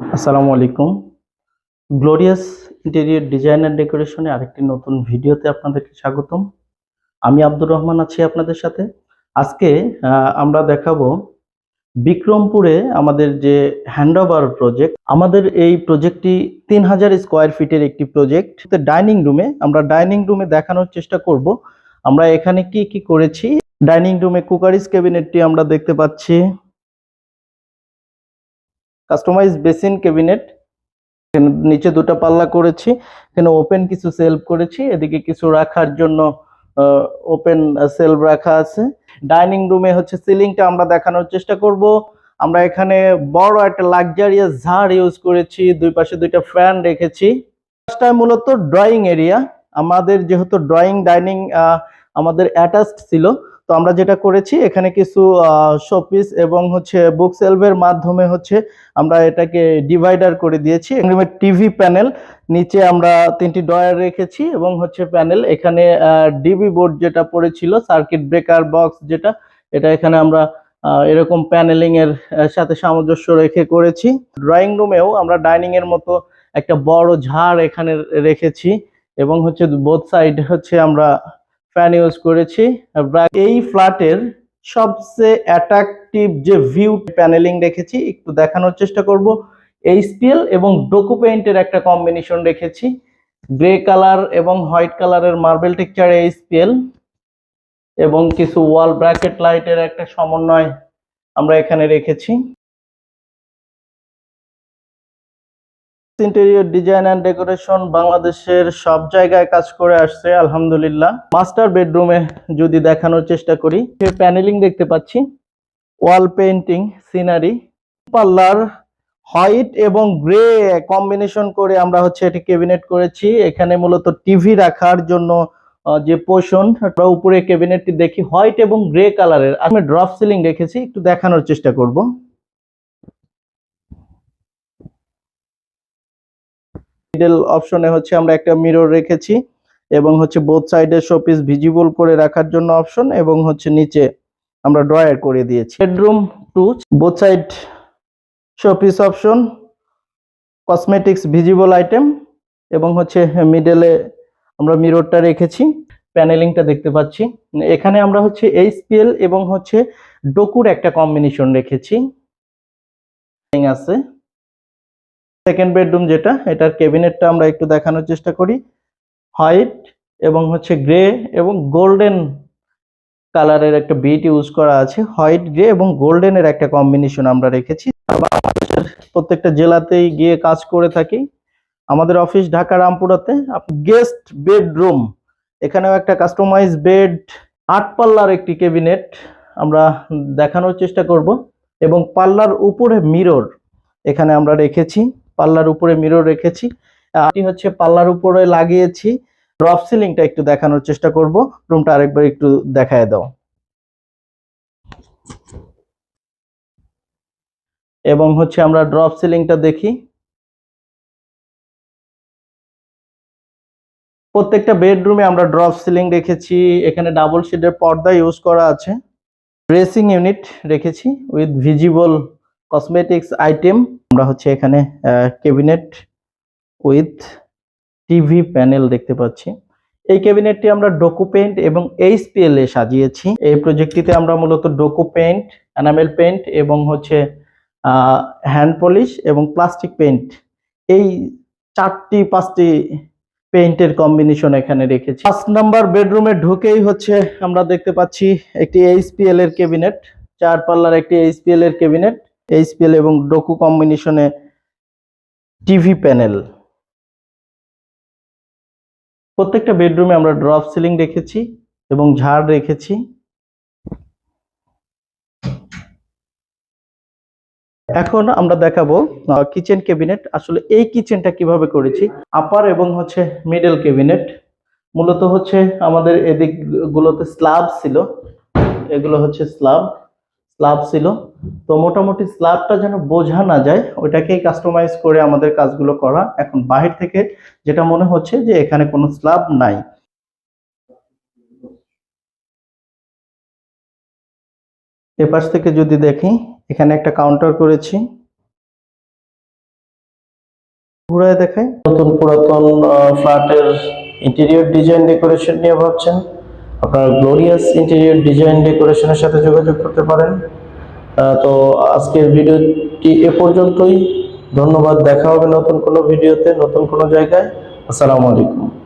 আসসালামু আলাইকুম। Glorious interior design and ডেকোরেশনে আরেকটি নতুন ভিডিওতে আপনাদেরকে স্বাগতম। আমি আব্দুর রহমান আছি আপনাদের সাথে। আজকে আমরা দেখাবো বিক্রমপুরে আমাদের যে হ্যান্ডওভার প্রজেক্ট আমাদের এই প্রজেক্টটি তিন হাজার স্কোয়ার ফিটের একটি প্রজেক্ট ডাইনিং রুমে আমরা ডাইনিং রুমে দেখানোর চেষ্টা করব। আমরা এখানে কি কি করেছি? ডাইনিং রুমে কুকারিস ক্যাবিনেটটি আমরা দেখতে পাচ্ছি। Customize basin cabinet. নিচে দুটো পাল্লা করেছি, এখানে ওপেন কিছু সেলফ করেছি, এদিকে কিছু রাখার জন্য ওপেন সেলফ রাখা আছে। ডাইনিং রুমে হচ্ছে সিলিংটা আমরা দেখানোর চেষ্টা করব। আমরা এখানে বড় একটা লাক্সারিয়াস ঝাড় ইউজ করেছি, দুই পাশে দুইটা ফ্যান রেখেছি। ফার্স্টটা মূলত ড্রয়িং এরিয়া। আমাদের যেহেতু ড্রয়িং, ডাইনিং আমাদের অ্যাটাচড ছিল তো আমরা যেটা করেছি, এখানে কিছু শোপিস এবং হচ্ছে বুক সেলভের মাধ্যমে হচ্ছে আমরা এটাকে ডিভাইডার করে দিয়েছি। টিভি প্যানেল নিচে আমরা তিনটি ডয়ার রেখেছি এবং হচ্ছে প্যানেল এখানে ডিবি বোর্ড যেটা পড়েছিল সার্কিট ব্রেকার বক্স যেটা, এটা এখানে আমরা এরকম প্যানেলিং এর সাথে সামঞ্জস্য রেখে করেছি। ড্রয়িং রুমেও আমরা ডাইনিং এর মতো একটা বড় ঝাড় এখানে রেখেছি এবং হচ্ছে বোথ সাইড হচ্ছে আমরা ফ্যান ইউজ করেছি। এই ফ্ল্যাটের সবচেয়ে অ্যাট্রাকটিভ যে ভিউ প্যানেলিং রেখেছি একটু দেখানোর চেষ্টা করব। এইচপিএল এবং ডোকো পেইন্টের একটা কম্বিনেশন রেখেছি। গ্রে কালার এবং হোয়াইট কালারের মার্বেল টেক্সচার এইচপিএল এবং কিছু ওয়াল ব্র্যাকেট লাইটের একটা সমন্বয় আমরা এখানে রেখেছি। ইন্টেরিয়র ডিজাইন অ্যান্ড ডেকোরেশন বাংলাদেশের সব জায়গায় কাজ করে আসছে, আলহামদুলিল্লাহ। মাস্টার বেডরুমে যদি দেখানোর চেষ্টা করি প্যানেলিং দেখতে পাচ্ছি ওয়াল পেইন্টিং সিনারি পাল্লার হোয়াইট এবং গ্রে কম্বিনেশন করে আমরা হচ্ছে এটি ক্যাবিনেট করেছি। এখানে মূলত টিভি রাখার জন্য যে পোষণ উপরে ক্যাবিনেটটি দেখি হোয়াইট এবং গ্রে কালারের আমি ড্রপ সিলিং রেখেছি, একটু দেখানোর চেষ্টা করব। মিডল অপশনে হচ্ছে আমরা একটা মিরর রেখেছি এবং হচ্ছে বোথ সাইডে শোপিস ভিজিবল করে রাখার জন্য অপশন এবং হচ্ছে নিচে আমরা ড্রয়ার করে দিয়েছি। Bedroom to both side showpiece option cosmetics visible item এবং হচ্ছে মিডলে আমরা মিররটা রেখেছি প্যানেলিংটা দেখতে পাচ্ছি। এখানে আমরা হচ্ছে এইচপিএল এবং হচ্ছে ডকুর একটা কম্বিনেশন রেখেছি। আছে। সেকেন্ড বেডরুম যেটা, এটার ক্যাবিনেটটা আমরা একটু দেখানোর চেষ্টা করি। হোয়াইট এবং হচ্ছে গ্রে এবং গোল্ডেন কালারের একটা বিট ইউজ করা আছে। হোয়াইট গ্রে এবং গোল্ডেনের একটা কম্বিনেশন আমরা রেখেছি। বাংলাদেশের প্রত্যেকটা জেলাতেই গিয়ে কাজ করে থাকি। আমাদের অফিস ঢাকা রামপুরাতে গেস্ট বেডরুম এখানেও একটা কাস্টমাইজ বেড আট পাল্লার একটি ক্যাবিনেট আমরা দেখানোর চেষ্টা করব। এবং পাল্লার উপরে মিরর এখানে আমরা রেখেছি। পাল্লার উপরে মিরর রেখেছি। এটি হচ্ছে পাল্লার উপরে লাগিয়েছি। ড্রপ সিলিংটা একটু দেখানোর চেষ্টা করব। রুমটা আরেকবার একটু দেখায় দাও। এবং হচ্ছে আমরা ড্রপ সিলিংটা দেখি। প্রত্যেকটা বেডরুমে আমরা ড্রপ সিলিং রেখেছি। এখানে ডাবল শেডের পর্দা ইউজ করা আছে। ড্রেসিং ইউনিট রেখেছি উইথ ভিজিবল কসমেটিক্স আইটেম আমরা হচ্ছে এখানে ক্যাবিনেট উইথ টিভি প্যানেল দেখতে পাচ্ছি। এই ক্যাবিনেটটি আমরা ডোকো পেইন্ট এবং এইচপিএল এ সাজিয়েছি। এই প্রজেক্টটিতে আমরা মূলত ডোকো পেইন্ট এনামেল পেইন্ট এবং হচ্ছে হ্যান্ড পলিশ এবং প্লাস্টিক পেইন্ট এই চারটি, পাঁচটি পেইন্টের কম্বিনেশন এখানে রেখেছি। পাঁচ নাম্বার বেডরুমে ঢুকেই হচ্ছে আমরা দেখতে পাচ্ছি একটি এইচপিএল এর ক্যাবিনেট চার পাল্লার একটি এইচপিএল এর ক্যাবিনেট এইচপিএল এবং ডোকু কম্বিনেশনে টিভি প্যানেল প্রত্যেকটা বেডরুমে আমরা ড্রপ সিলিং রেখেছি এবং ঝাড় রেখেছি। এখন আমরা দেখাবো কিচেন ক্যাবিনেট আসলে এই কিচেনটা কীভাবে করেছি? আপার এবং হচ্ছে মিডল ক্যাবিনেট মূলত হচ্ছে আমাদের এদিক গুলোতে স্ল্যাব ছিল। এগুলো হচ্ছে স্ল্যাব স্ল্যাব ছিল। তো মোটামুটি স্ল্যাবটা যেন বোঝা না যায়, ওইটাকেই কাস্টমাইজ করে আমাদের কাজগুলো করা। এখন বাহির থেকে যেটা মনে হচ্ছে যে এখানে কোনো স্ল্যাব নাই। এপাশ থেকে যদি দেখি, এখানে একটা কাউন্টার করেছি। ঘুরায় দেখাই। নতুন পুরাতন ফ্ল্যাটের ইন্টেরিয়র ডিজাইন ডেকোরেশন নিয়ে ভাবছেন। আপনারা গ্লোরিয়াস ইন্টেরিয়র ডিজাইন ডেকোরেশনের সাথে যোগাযোগ করতে পারেন। তো আজকের ভিডিওটি এ পর্যন্তই। ধন্যবাদ, দেখা হবে নতুন কোনো ভিডিওতে, নতুন কোনো জায়গায়। আসসালামু আলাইকুম।